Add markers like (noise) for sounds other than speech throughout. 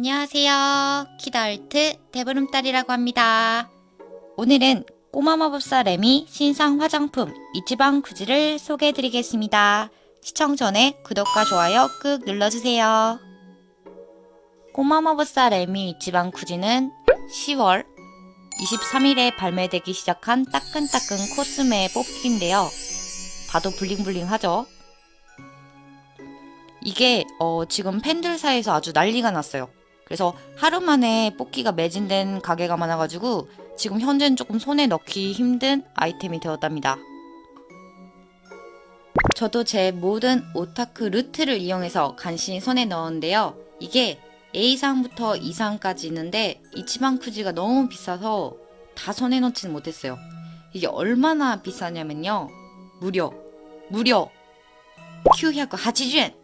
안녕하세요. 키더알트 대보름달이라고 합니다. 오늘은 꼬마 마법사 레미 신상 화장품 이지방 구지를 소개해드리겠습니다. 시청 전에 구독과 좋아요 꾹 눌러주세요. 꼬마 마법사 레미 이지방 구지는 10월 23일에 발매되기 시작한 따끈따끈 코스메 뽑기인데요. 봐도 블링블링하죠? 이게 어, 지금 팬들 사이에서 아주 난리가 났어요. 그래서 하루 만에 뽑기가 매진된 가게가 많아가지고 지금 현재는 조금 손에 넣기 힘든 아이템이 되었답니다. 저도 제 모든 오타크 루트를 이용해서 간신히 손에 넣었는데요. 이게 A상부터 E상까지 있는데 이치방 쿠지가 너무 비싸서 다 손에 넣지는 못했어요. 이게 얼마나 비싸냐면요. 무려 무려 980엔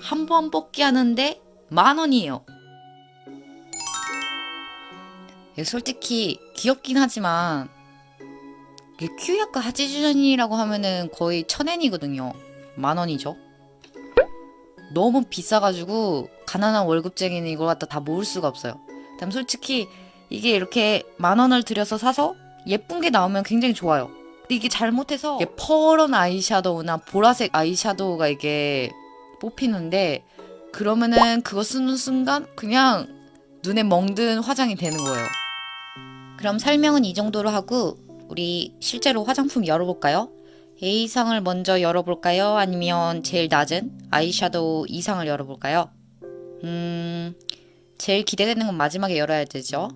한 번 뽑기 하는데 만 원이에요. 솔직히 귀엽긴 하지만 큐야크 하지주전이라고 하면은 거의 천엔이거든요. 만 원이죠. 너무 비싸가지고 가난한 월급쟁이는 이걸 갖다 다 모을 수가 없어요. 그다음 솔직히 이게 이렇게 만 원을 들여서 사서 예쁜 게 나오면 굉장히 좋아요. 근데 이게 잘못해서 이게 퍼런 아이샤도우나 보라색 아이샤도우가 이게 뽑히는데 그러면은 그거 쓰는 순간 그냥 눈에 멍든 화장이 되는 거예요. 그럼 설명은 이 정도로 하고 우리 실제로 화장품 열어볼까요? A상을 먼저 열어볼까요? 아니면 제일 낮은 아이샤도우 2상을 열어볼까요? 음, 제일 기대되는 건 마지막에 열어야 되죠.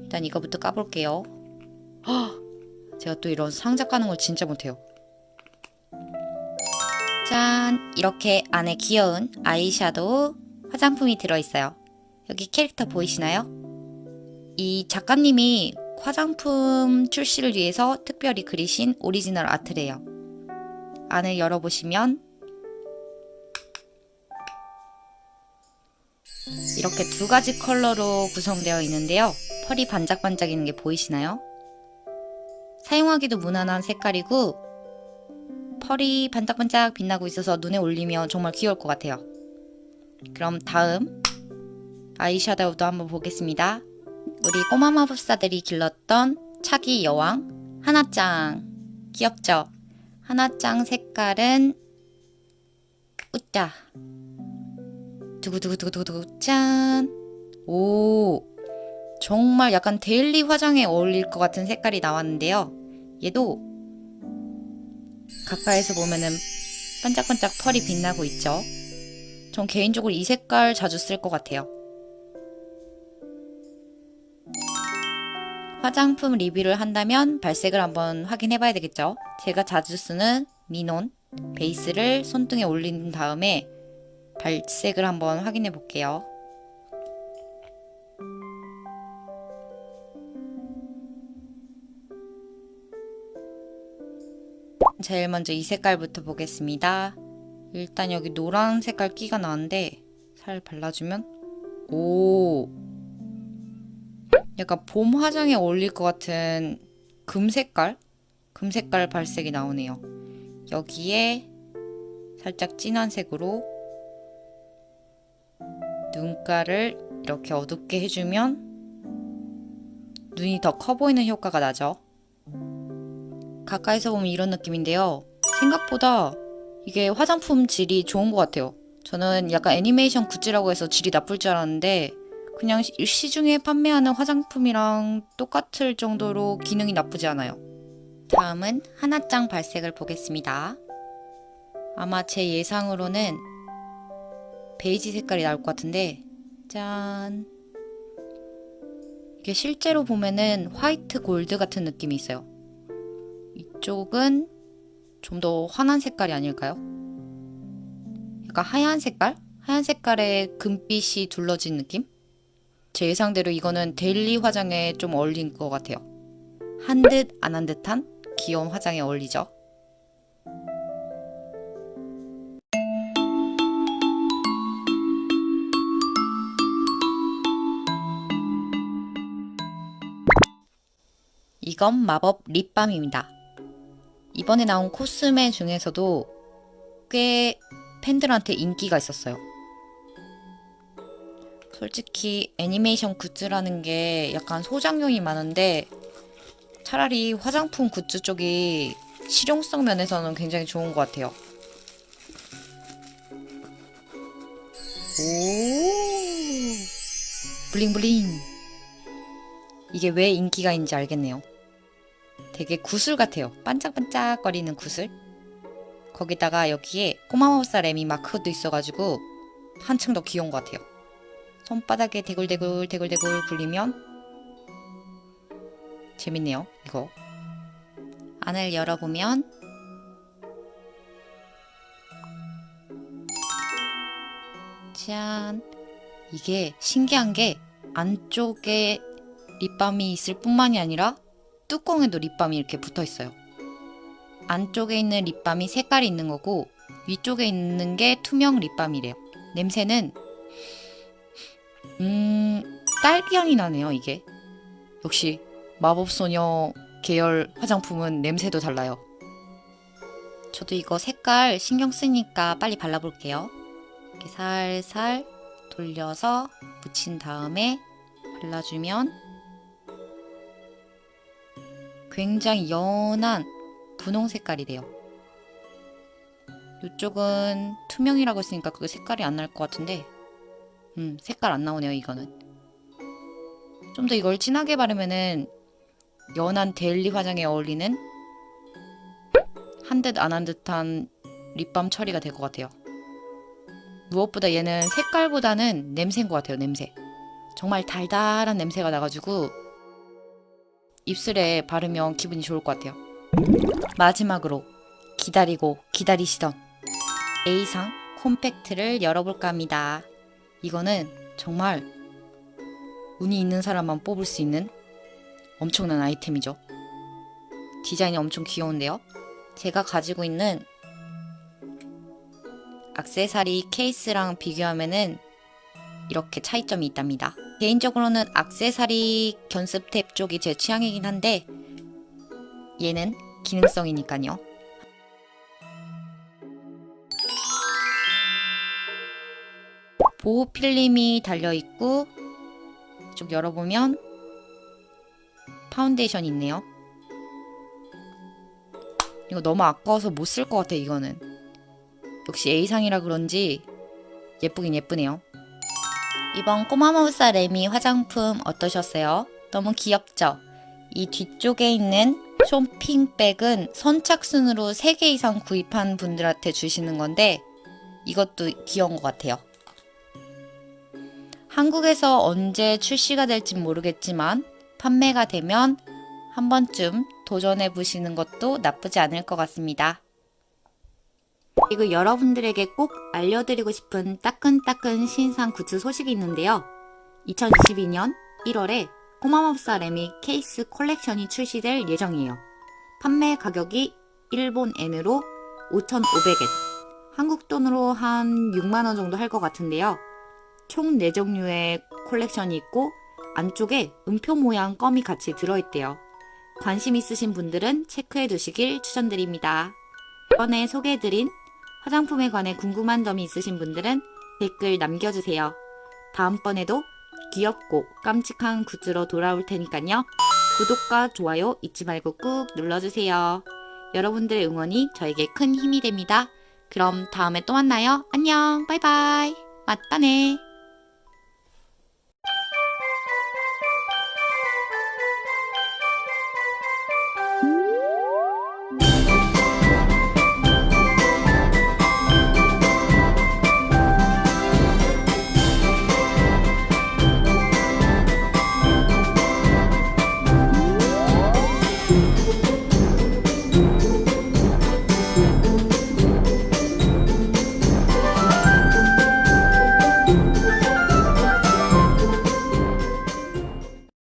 일단 이거부터 까볼게요. 헉, (gasps) 제가 또 이런 상자 까는 걸 진짜 못해요. 짠! 이렇게 안에 귀여운 아이샤도우 화장품이 들어있어요. 여기 캐릭터 보이시나요? 이 작가님이 화장품 출시를 위해서 특별히 그리신 오리지널 아트래요. 안을 열어보시면 이렇게 두 가지 컬러로 구성되어 있는데요. 펄이 반짝반짝이는 게 보이시나요? 사용하기도 무난한 색깔이고 펄이 반짝반짝 빛나고 있어서 눈에 올리면 정말 귀여울 것 같아요. 그럼 다음 아이샤도우도 한번 보겠습니다. 우리 꼬마 마법사들이 길렀던 차기 여왕 하나짱 귀엽죠? 하나짱 색깔은 웃자 두구두구두구두구 짠! 오 정말 약간 데일리 화장에 어울릴 것 같은 색깔이 나왔는데요. 얘도 가까이서 보면은 반짝반짝 펄이 빛나고 있죠. 전 개인적으로 이 색깔 자주 쓸 것 같아요. 화장품 리뷰를 한다면 발색을 한번 확인해 봐야 되겠죠. 제가 자주 쓰는 미논 베이스를 손등에 올린 다음에 발색을 한번 확인해 볼게요. 제일 먼저 이 색깔부터 보겠습니다. 일단 여기 노란 색깔 끼가 나는데 살 발라주면 오 약간 봄 화장에 어울릴 것 같은 금 색깔? 금 색깔 발색이 나오네요. 여기에 살짝 진한 색으로 눈가를 이렇게 어둡게 해주면 눈이 더 커 보이는 효과가 나죠. 가까이서 보면 이런 느낌인데요. 생각보다 이게 화장품 질이 좋은 것 같아요. 저는 약간 애니메이션 굿즈라고 해서 질이 나쁠 줄 알았는데 그냥 시- 시중에 판매하는 화장품이랑 똑같을 정도로 기능이 나쁘지 않아요. 다음은 하나짱 발색을 보겠습니다. 아마 제 예상으로는 베이지 색깔이 나올 것 같은데 짠 이게 실제로 보면은 화이트 골드 같은 느낌이 있어요. 이쪽은 좀 더 환한 색깔이 아닐까요? 약간 하얀 색깔? 하얀 색깔에 금빛이 둘러진 느낌? 제 예상대로 이거는 데일리 화장에 좀 어울린 것 같아요. 한 듯 안 한 듯한 귀여운 화장에 어울리죠. 이건 마법 립밤입니다. 이번에 나온 코스메 중에서도 꽤 팬들한테 인기가 있었어요. 솔직히 애니메이션 굿즈라는 게 약간 소장용이 많은데 차라리 화장품 굿즈 쪽이 실용성 면에서는 굉장히 좋은 것 같아요. 오 블링블링 이게 왜 인기가 있는지 알겠네요. 되게 구슬 같아요. 반짝반짝거리는 구슬. 거기다가 여기에 꼬마마우사 레미 마크도 있어가지고 한층 더 귀여운 것 같아요. 손바닥에 대굴대굴 대굴대굴 굴리면 재밌네요. 이거 안을 열어보면 짠 이게 신기한 게 안쪽에 립밤이 있을 뿐만이 아니라 뚜껑에도 립밤이 이렇게 붙어 있어요. 안쪽에 있는 립밤이 색깔이 있는 거고 위쪽에 있는 게 투명 립밤이래요. 냄새는 음 딸기 향이 나네요 이게. 역시 마법소녀 계열 화장품은 냄새도 달라요. 저도 이거 색깔 신경 쓰니까 빨리 발라볼게요. 이렇게 살살 돌려서 묻힌 다음에 발라주면 굉장히 연한 분홍 색깔이 돼요. 이쪽은 투명이라고 했으니까 그 색깔이 안 날 것 같은데 음 색깔 안 나오네요 이거는. 좀 더 이걸 진하게 바르면은 연한 데일리 화장에 어울리는 한 듯 안 한 듯한 립밤 처리가 될 것 같아요. 무엇보다 얘는 색깔보다는 냄새인 것 같아요 냄새. 정말 달달한 냄새가 나가지고 입술에 바르면 기분이 좋을 것 같아요. 마지막으로 기다리고 기다리시던 A상 콤팩트를 열어볼까 합니다. 이거는 정말 운이 있는 사람만 뽑을 수 있는 엄청난 아이템이죠. 디자인이 엄청 귀여운데요. 제가 가지고 있는 악세사리 케이스랑 비교하면은 이렇게 차이점이 있답니다. 개인적으로는 악세사리 견습 탭 쪽이 제 취향이긴 한데 얘는 기능성이니까요. 보호 필름이 달려 있고 쭉 열어보면 파운데이션이 있네요. 이거 너무 아까워서 못 쓸 것 같아 이거는. 역시 A상이라 그런지 예쁘긴 예쁘네요. 이번 꼬마마우사 레미 화장품 어떠셨어요? 너무 귀엽죠? 이 뒤쪽에 있는 쇼핑백은 선착순으로 3개 이상 구입한 분들한테 주시는 건데 이것도 귀여운 것 같아요. 한국에서 언제 출시가 될진 모르겠지만 판매가 되면 한 번쯤 도전해 보시는 것도 나쁘지 않을 것 같습니다. 그리고 여러분들에게 꼭 알려드리고 싶은 따끈따끈 신상 굿즈 소식이 있는데요. 2022년 1월에 꼬마마법사 레미 케이스 컬렉션이 출시될 예정이에요. 판매 가격이 일본 엔으로 5,500엔, 한국 돈으로 한 6만원 정도 할 것 같은데요. 총 4종류의 콜렉션이 있고 안쪽에 음표 모양 껌이 같이 들어있대요. 관심 있으신 분들은 체크해 두시길 추천드립니다. 이번에 소개해드린 화장품에 관해 궁금한 점이 있으신 분들은 댓글 남겨주세요. 다음번에도 귀엽고 깜찍한 굿즈로 돌아올 테니까요. 구독과 좋아요 잊지 말고 꾹 눌러주세요. 여러분들의 응원이 저에게 큰 힘이 됩니다. 그럼 다음에 또 만나요. 안녕, 바이바이. 맞다네.